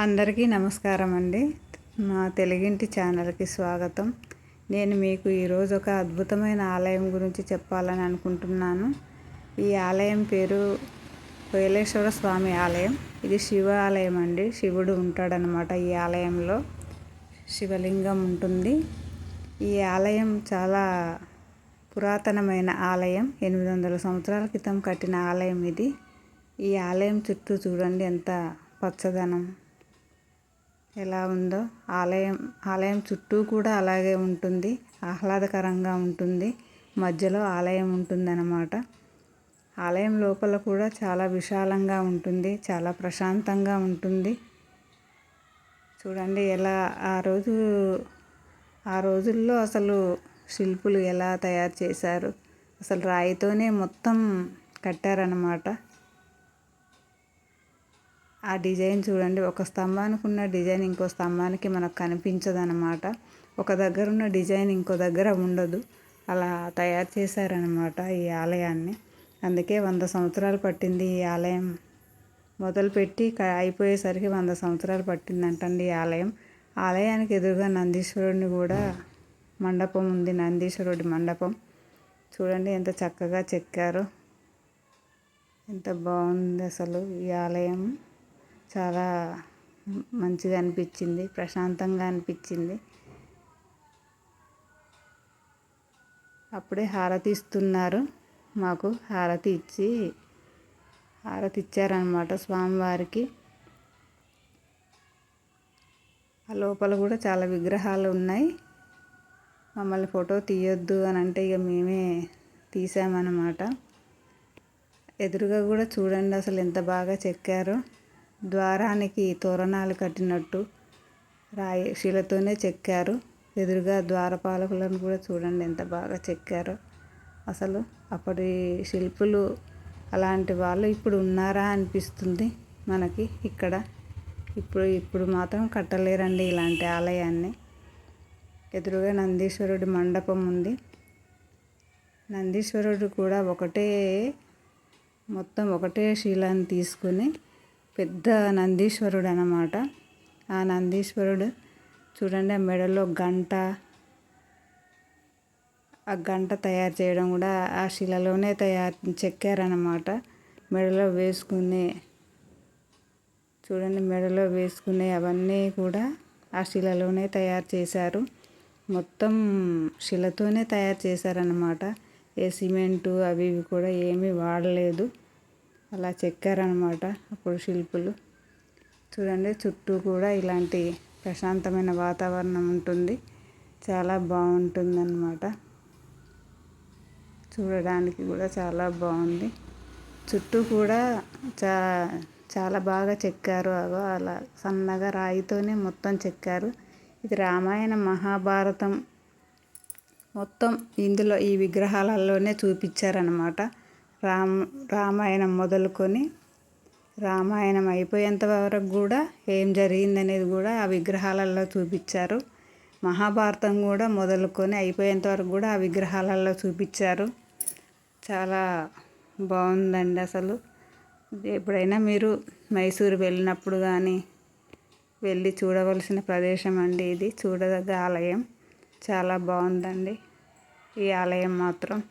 అందరికీ నమస్కారం అండి. మా తెలుగింటి ఛానల్కి స్వాగతం. నేను మీకు ఈరోజు ఒక అద్భుతమైన ఆలయం గురించి చెప్పాలని అనుకుంటున్నాను. ఈ ఆలయం పేరు కోయలేశ్వర స్వామి ఆలయం. ఇది శివ ఆలయం అండి. శివుడు ఉంటాడనమాట ఈ ఆలయంలో. శివలింగం ఉంటుంది. ఈ ఆలయం చాలా పురాతనమైన ఆలయం. ఎనిమిది వందల సంవత్సరాల క్రితం కట్టిన ఆలయం ఇది. ఈ ఆలయం చుట్టూ చూడండి ఎంత పచ్చదనం. ఎలా ఉందో ఆలయం ఆలయం చుట్టూ కూడా అలాగే ఉంటుంది. ఆహ్లాదకరంగా ఉంటుంది. మధ్యలో ఆలయం ఉంటుందన్నమాట. ఆలయం లోపల కూడా చాలా విశాలంగా ఉంటుంది. చాలా ప్రశాంతంగా ఉంటుంది. చూడండి ఎలా ఆ రోజు ఆ రోజుల్లో అసలు శిల్పులు ఎలా తయారు చేశారు. అసలు రాయితోనే మొత్తం కట్టారనమాట ఆ డిజైన్ చూడండి ఒక స్తంభానికి ఉన్న డిజైన్ ఇంకో స్తంభానికి మనకు కనిపించదు అనమాట ఒక దగ్గర ఉన్న డిజైన్ ఇంకో దగ్గర ఉండదు. అలా తయారు చేశారనమాట ఈ ఆలయాన్ని. అందుకే వంద సంవత్సరాలు పట్టింది ఈ ఆలయం. మొదలుపెట్టి అయిపోయేసరికి వంద సంవత్సరాలు పట్టిందంటండి ఈ ఆలయం. ఆలయానికి ఎదురుగా నందీశ్వరుడిని కూడా మండపం ఉంది నందీశ్వరుడి మండపం. చూడండి ఎంత చక్కగా చెక్కారు. ఎంత బాగుంది అసలు ఈ ఆలయం. చాలా మంచిగా అనిపించింది ప్రశాంతంగా అనిపించింది. అప్పుడే హారతి ఇస్తున్నారు మాకు హారతి ఇచ్చి హారతి ఇచ్చారనమాట స్వామివారికి. ఆ లోపల కూడా చాలా విగ్రహాలు ఉన్నాయి. మమ్మల్ని ఫోటో తీయొద్దు అని అంటే ఇక మేమే తీసామన్నమాట. ఎదురుగా కూడా చూడండి అసలు ఎంత బాగా చెక్కారో. ద్వారానికి తోరణాలు కట్టినట్టు రాయి శిలతోనే చెక్కారు. ఎదురుగా ద్వారపాలకులను కూడా చూడండి ఎంత బాగా చెక్కారో. అసలు అప్పటి శిల్పులు అలాంటి వాళ్ళు ఇప్పుడు ఉన్నారా అనిపిస్తుంది మనకి ఇక్కడ. ఇప్పుడు ఇప్పుడు మాత్రం కట్టలేరండి ఇలాంటి ఆలయాన్ని. ఎదురుగా నందీశ్వరుడి మండపం ఉంది. నందీశ్వరుడు కూడా ఒకటే మొత్తం ఒకటే శీలాన్ని తీసుకుని పెద్ద నందీశ్వరుడు అన్నమాట ఆ నందీశ్వరుడు చూడండి ఆ మెడలో గంట ఆ గంట తయారు చేయడం కూడా ఆ శిలలోనే తయారు చెక్కారనమాట మెడలో వేసుకునే చూడండి మెడలో వేసుకునే అవన్నీ కూడా ఆ శిలలోనే తయారు చేశారు. మొత్తం శిలతోనే తయారు చేశారనమాట ఏ సిమెంటు అవి ఇవి కూడా ఏమీ వాడలేదు. అలా చెక్కారనమాట అప్పుడు శిల్పులు. చూడండి చుట్టూ కూడా ఇలాంటి ప్రశాంతమైన వాతావరణం ఉంటుంది. చాలా బాగుంటుందన్నమాట. చూడడానికి కూడా చాలా బాగుంది. చుట్టూ కూడా చా చాలా బాగా చెక్కారు అగో అలా సన్నగా రాయితోనే మొత్తం చెక్కారు. ఇది రామాయణ మహాభారతం మొత్తం ఇందులో ఈ విగ్రహాలలోనే చూపించారనమాట రామ రామాయణం మొదలుకొని రామాయణం అయిపోయేంత వరకు కూడా ఏం జరిగిందనేది కూడా ఆ విగ్రహాలలో చూపించారు. మహాభారతం కూడా మొదలుకొని అయిపోయేంత వరకు కూడా ఆ విగ్రహాలలో చూపించారు. చాలా బాగుందండి అసలు. ఎప్పుడైనా మీరు మైసూరు వెళ్ళినప్పుడు కానీ వెళ్ళి చూడవలసిన ప్రదేశం అండి ఇది. చూడదగ్గ ఆలయం. చాలా బాగుందండి. ఈ ఆలయం మాత్రం.